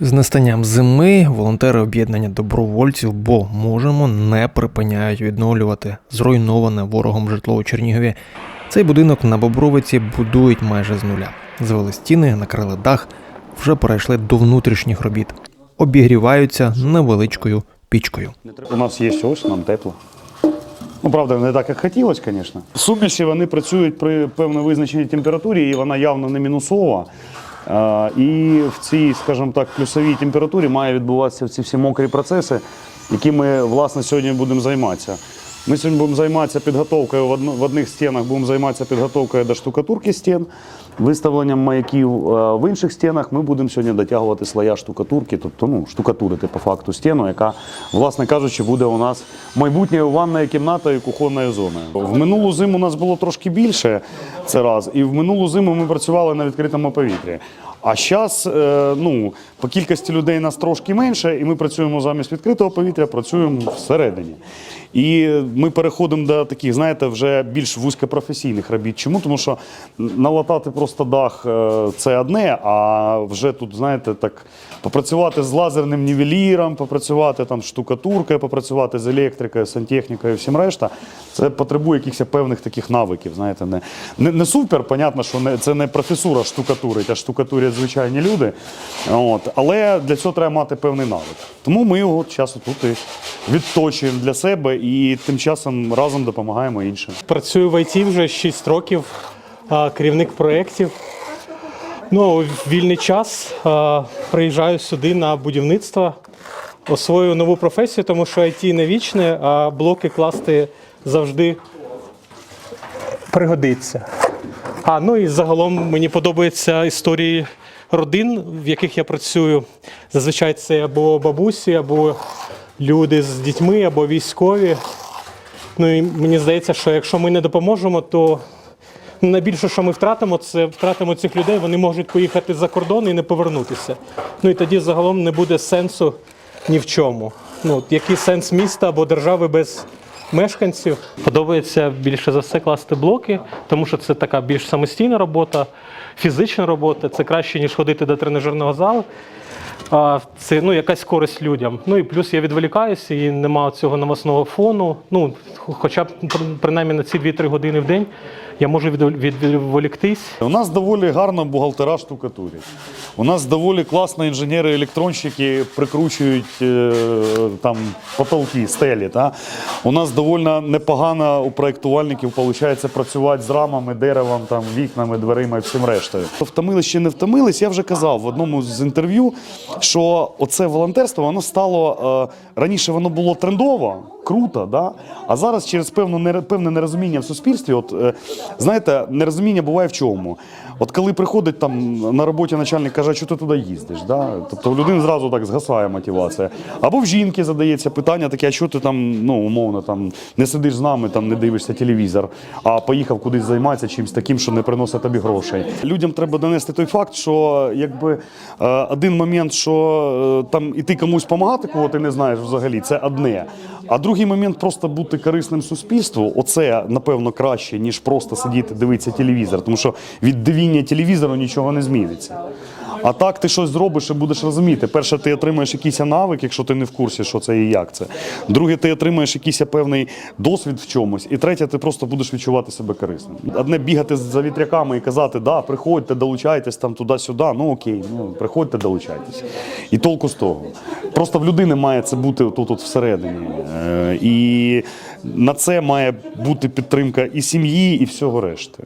З настанням зими волонтери об'єднання добровольців, бо можемо, не припиняють відновлювати зруйноване ворогом житло у Чернігові. Цей будинок на Бобровиці будують майже з нуля. Звели стіни, накрили дах, вже перейшли до внутрішніх робіт. Обігріваються невеличкою пічкою. У нас є ось, нам тепло. Ну, правда, не так, як хотілося, звісно. Суміші вони працюють при певно визначеній температурі, і вона явно не мінусова. І в цій, скажімо так, плюсовій температурі має відбуватися ці всі мокрі процеси, які ми власне сьогодні будемо займатися. Ми сьогодні будемо займатися підготовкою в, одних стінах, будемо займатися підготовкою до штукатурки стін, виставленням маяків. Е, В інших стінах ми будемо сьогодні дотягувати слоя штукатурки, тобто ну, штукатурити по факту стіну, яка, власне кажучи, буде у нас майбутньою ванною кімнатою і кухонною зоною. В минулу зиму у нас було трошки більше, це раз, і в минулу зиму ми працювали на відкритому повітрі. А зараз, ну, по кількості людей нас трошки менше, і ми працюємо замість відкритого повітря, працюємо всередині. І ми переходимо до таких, знаєте, вже більш вузькопрофесійних робіт. Чому? Тому що налатати просто дах е, це одне, а вже тут, знаєте, так попрацювати з лазерним нівеліром, попрацювати там штукатуркою, попрацювати з електрикою, сантехнікою і всім решта. Це потребує якихось певних таких навиків. Знаєте, не, не, не супер, понятно, що не, це не професура штукатурить, а штукатурять звичайні люди. От. Але для цього треба мати певний навик. Тому ми його часу тут і відточуємо для себе і тим часом разом допомагаємо іншим. Працюю в ІТ вже 6 років, керівник проєктів. Ну, вільний час приїжджаю сюди на будівництво, освоюю нову професію, тому що ІТ не вічне, а блоки класти завжди пригодиться. А ну і загалом мені подобаються історії родин, в яких я працюю. Зазвичай це або бабусі, або люди з дітьми, або військові. Ну і мені здається, що якщо ми не допоможемо, то найбільше, що ми втратимо, це втратимо цих людей. Вони можуть поїхати за кордон і не повернутися. Ну і тоді загалом не буде сенсу ні в чому. Ну, який сенс міста або держави без мешканців? Подобається більше за все класти блоки, тому що це така більш самостійна робота, фізична робота. Це краще, ніж ходити до тренажерного залу. Це ну, якась користь людям. Ну і плюс я відволікаюся і немає цього новосного фону. Ну, хоча б принаймні на ці 2-3 години в день я можу відволіктись. У нас доволі гарно бухгалтера штукатурять. У нас доволі класно інженери-електронщики прикручують е, там потолки, стелі. Та? У нас доволі непогано у проєктувальників виходить працювати з рамами, деревом, там, вікнами, дверима і всім рештою. Втомились чи не втомились, я вже казав в одному з інтерв'ю, що оце волонтерство воно стало е, раніше воно було трендово, круто, да? а зараз через певну певне нерозуміння в суспільстві. От е, знаєте, нерозуміння буває в чому. От коли приходить там на роботі начальник каже, що ти туди їздиш, да? тобто в людини зразу так згасає мотивація. Або в жінки задається питання таке, а що ти там, ну умовно, там не сидиш з нами, там не дивишся телевізор, а поїхав кудись займатися чимось таким, що не приносить тобі грошей. Людям треба донести той факт, що якби е, один момент, що е, там іти комусь допомагати, кого ти не знаєш взагалі, це одне. А другий момент просто бути корисним суспільству, оце напевно краще, ніж просто сидіти дивитися телевізор, тому що від дивіння телевізору нічого не зміниться. А так ти щось зробиш і будеш розуміти. Перше, ти отримаєш якийсь навик, якщо ти не в курсі, що це і як це. Друге, ти отримаєш якийсь певний досвід в чомусь. І третє, ти просто будеш відчувати себе корисним. Одне бігати за вітряками і казати, да, приходьте, долучайтесь там туди-сюди. Ну окей, ну приходьте, долучайтесь. І толку з того. Просто в людини має це бути тут, тут всередині. Е, І на це має бути підтримка і сім'ї, і всього решти.